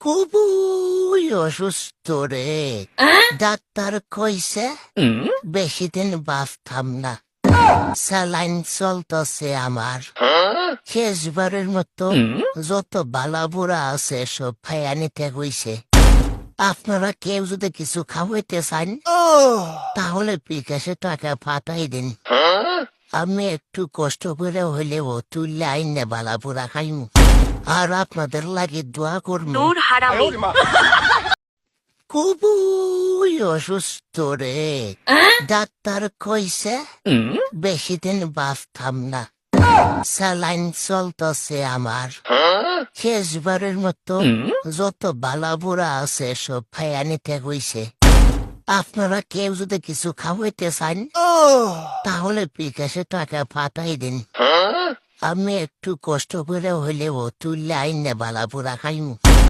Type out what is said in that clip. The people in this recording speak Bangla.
খুবই অসুস্থ রে ডাক্তার কইছে বেশি দিন বাঁচতাম না। স্যালাইন চলতেছে আমার। শেষবারের মতো যত বালাবুড়া আছে সব ফাইয়া নিতে হইছে। আপনারা কেউ যদি কিছু খাওয়াইতে চান তাহলে বিকাশে টাকা পাঠাই দিন। আমি একটু কষ্ট করে হইলেও তুললে আইনে বালাবুড়া খাইমু। আর আপনাদের লাগে দোয়া করব। দূর হারামি। খুবই অসুস্থ রে। ডাক্তার কইছে বেশি দিন বাঁচতাম না। স্যালাইন চলতেছে আমার। শেষবারের মতো যত বালাবুড়া আছে সব ফাইয়া নিতে হইছে। আপনারা কেউ যদি কিছু খাওয়াইতে চান তাহলে বিকাশে টাকা পাঠাই দিন। আমি একটু কষ্ট করে হইলেও তুললে আইনে পুরা খাইমু।